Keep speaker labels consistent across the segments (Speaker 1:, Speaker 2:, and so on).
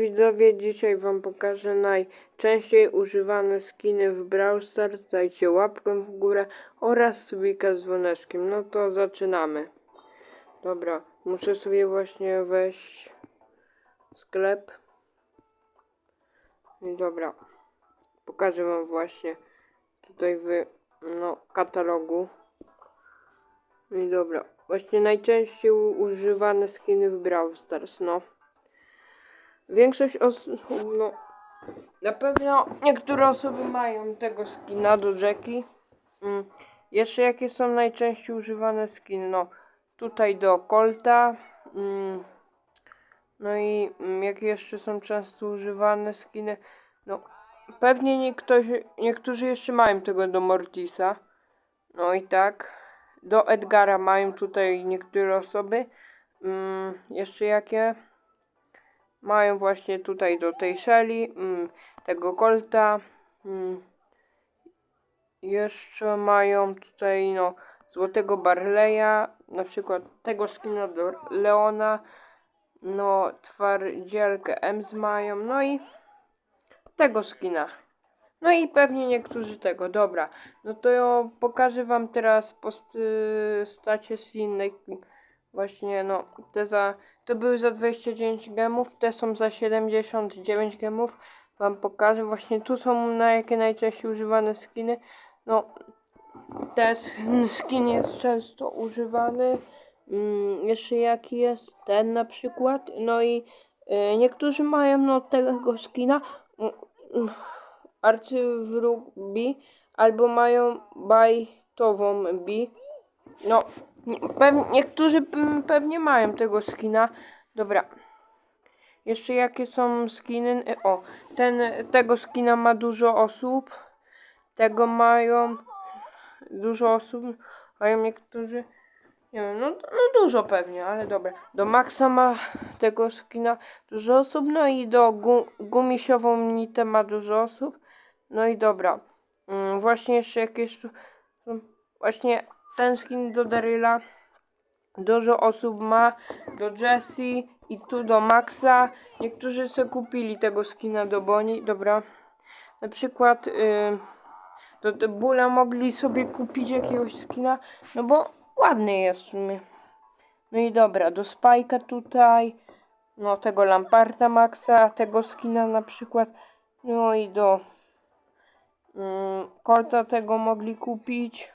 Speaker 1: Widzowie, dzisiaj wam pokażę najczęściej używane skiny w Brawl Stars. Dajcie łapkę w górę oraz subika z dzwoneczkiem. No to zaczynamy. Dobra, muszę sobie właśnie wejść w sklep. I dobra, pokażę wam właśnie tutaj w no, katalogu. I dobra, właśnie najczęściej używane skiny w Brawl Stars, no. Większość osób, no, na pewno niektóre osoby mają tego skina do Jackie. Mm. Jeszcze jakie są najczęściej używane skiny? No, tutaj do Colta. Mm. No i mm, jakie jeszcze są często używane skiny? No, pewnie niektórzy, niektórzy jeszcze mają tego do Mortisa. No i tak. Do Edgara mają tutaj niektóre osoby. Mm, jeszcze jakie? Mają właśnie tutaj do tej Shelly, mm, tego Colta. Mm, jeszcze mają tutaj no złotego Barleya, na przykład tego skina do Leona. No twardzielkę Ems mają, no i tego skina. No i pewnie niektórzy tego, dobra. No to ja pokażę wam teraz postacie z innej. Właśnie no, te za, to były za 29 gemów, te są za 79 gemów. Wam pokażę, właśnie tu są na jakie najczęściej używane skiny. No, ten skin jest często używany. Mm, jeszcze jaki jest ten na przykład. No i y, niektórzy mają no tego skina. Arcywróg B albo mają bajtową B. No, pewnie, niektórzy pewnie mają tego skina. Dobra. Jeszcze jakie są skiny? E, O, ten, tego skina ma dużo osób. Tego mają dużo osób. Mają niektórzy. Nie wiem, no, no dużo pewnie, ale dobra. Do Maxa ma tego skina dużo osób. No i do gu, gumisiową nitę ma dużo osób. No i dobra. Mm, właśnie jeszcze jakieś Właśnie ten skin do Daryla dużo osób ma. Do Jessie i tu do Maxa. Niektórzy sobie kupili tego skina do Boni. Dobra. Na przykład y, do, do Bula mogli sobie kupić jakiegoś skina. No bo ładny jest w sumie. No i dobra, do Spajka tutaj. No tego Lamparta Maxa, tego skina na przykład. No i do mm, Colta tego mogli kupić.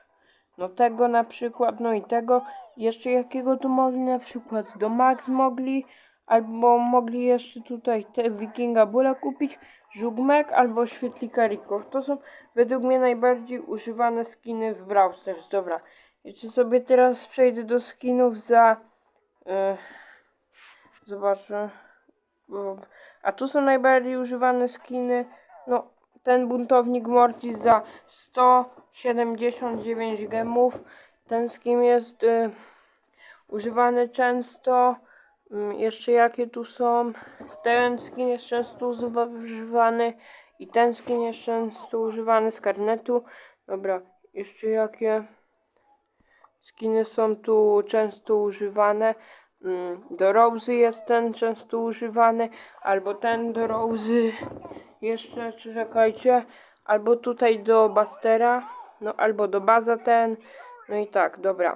Speaker 1: No tego na przykład, no i tego. Jeszcze jakiego tu mogli na przykład? Do Max mogli. Albo mogli jeszcze tutaj te Wikinga Bula kupić. Żugmek albo Świetlika Rico. To są według mnie najbardziej używane skiny w Brawl Stars. Dobra. Jeszcze sobie teraz przejdę do skinów za... e, zobaczę. A tu są najbardziej używane skiny. No, ten buntownik Mortis za 179 gemów. Ten skin jest y, używany często. Mm, Jeszcze jakie tu są? Ten skin jest często używa- używany. I ten skin jest często używany z karnetu. Dobra, jeszcze jakie skiny są tu często używane? Mm, Do Rosy jest ten często używany, albo ten do Rosy. Jeszcze czekajcie, albo tutaj do Bastera, no albo do Baza ten. No i tak, dobra.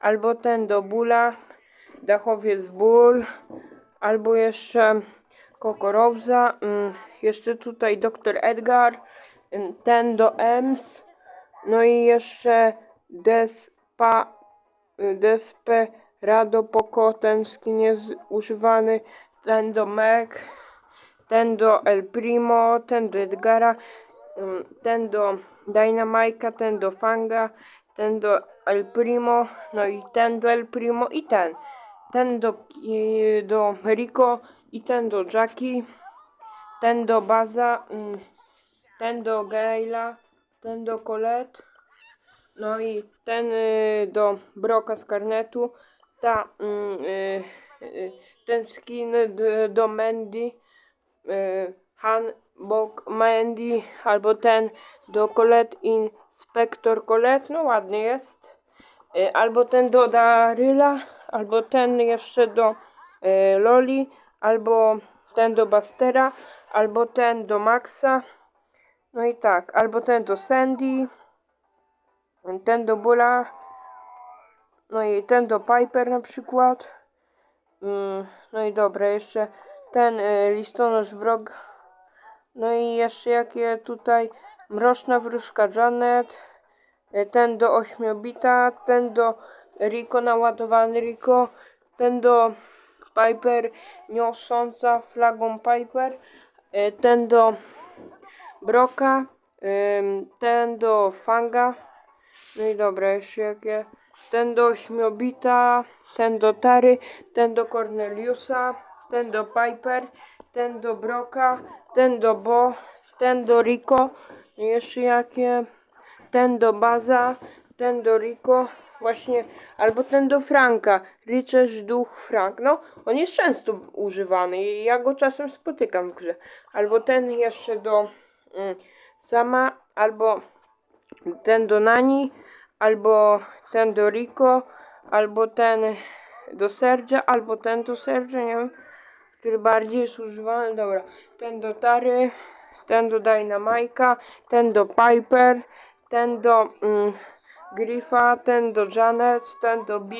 Speaker 1: Albo ten do Bula, dachowiec Bull, albo jeszcze Coco Rosa, mm, jeszcze tutaj Dr. Edgar, mm, ten do Ems, no i jeszcze Despa, y, Desperado Poco, ten skin jest używany, ten do Meg, ten do El Primo, ten do Edgara, ten do Dynamite'a, ten do Fanga, ten do El Primo, no i ten do El Primo i ten. Ten do, do Rico i ten do Jackie, ten do Baza, ten do Gaila, ten do Colette, no i ten y, do Broka z karnetu, ta, y, y, ten skin do Mandy, y, Hanbok Mandy, albo ten do Colette Inspector Colette, no ładny jest. Y, albo ten do Daryla, albo ten jeszcze do y, Loli, albo ten do Bastera, albo ten do Maxa. No i tak, albo ten do Sandy, ten do Bula, no i ten do Piper na przykład. Mm, no i dobra, jeszcze ten y, listonosz Brog. No i jeszcze jakie tutaj Mroczna Wróżka Janet, y, ten do ośmiobita, ten do Rico naładowany Rico, ten do Piper niosąca flagą Piper, y, ten do Broka, ten do Fanga, no i dobra, jeszcze jakie, ten do ośmiobita, ten do Tary, ten do Corneliusa, ten do Piper, ten do Broka, ten do Bo, ten do Rico, jeszcze jakie, ten do Baza, ten do Rico, właśnie, albo ten do Franka, Rycerz Duch Frank, no, on jest często używany i ja go czasem spotykam w grze, albo ten jeszcze do mm, Sama, albo ten do Nani, albo ten do Rico, albo ten do Sergia, albo ten do Sergia, nie wiem, który bardziej jest używany, dobra, ten do Tary, ten do Dynamite'a, ten do Piper, ten do mm, Griffa, ten do Janet, ten do B,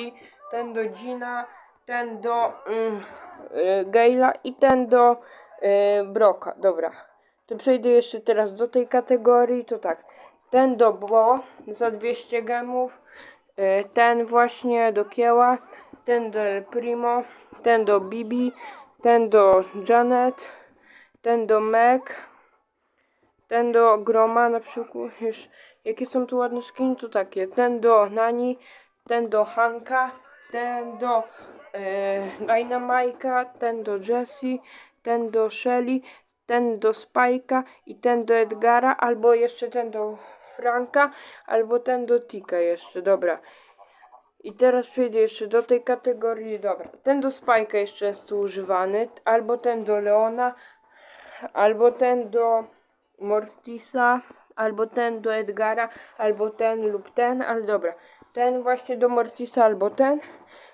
Speaker 1: ten do Gina, ten do mm, y, i ten do y, Broka. Dobra, to przejdę jeszcze teraz do tej kategorii, to tak, ten do Bo za 200 gemów, y, ten właśnie do Kieła, ten do El Primo, ten do Bibi, ten do Janet, ten do Meg, ten do Groma na przykład, już jakie są tu ładne skiny, to takie, ten do Nani, ten do Hanka, ten do e, Dynamite'a, ten do Jessie, ten do Shelly, ten do Spike'a i ten do Edgara, albo jeszcze ten do Franka, albo ten do Tika jeszcze, dobra. I teraz przejdę jeszcze do tej kategorii, dobra. Ten do Spike'a jest tu używany, albo ten do Leona, albo ten do Mortisa, albo ten do Edgara, albo ten lub ten, ale dobra. Ten właśnie do Mortisa, albo ten.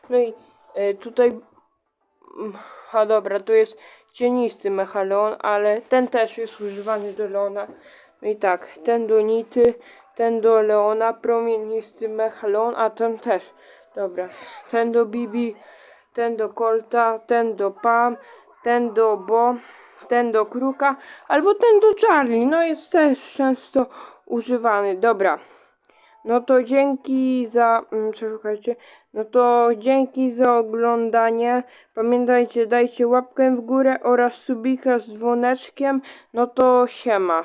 Speaker 1: No i e, tutaj, mm, a dobra, tu jest cienisty Mechaleon, ale ten też jest używany do Leona. No i tak, ten do Nity, ten do Leona, promienisty Mechaleon, a ten też. Dobra, ten do Bibi, ten do Colta, ten do Pam, ten do Bo, ten do Kruka, albo ten do Charlie. No jest też często używany. Dobra. No to dzięki za. mm, Czekajcie. No to dzięki za oglądanie. Pamiętajcie, dajcie łapkę w górę oraz subika z dzwoneczkiem. No to siema.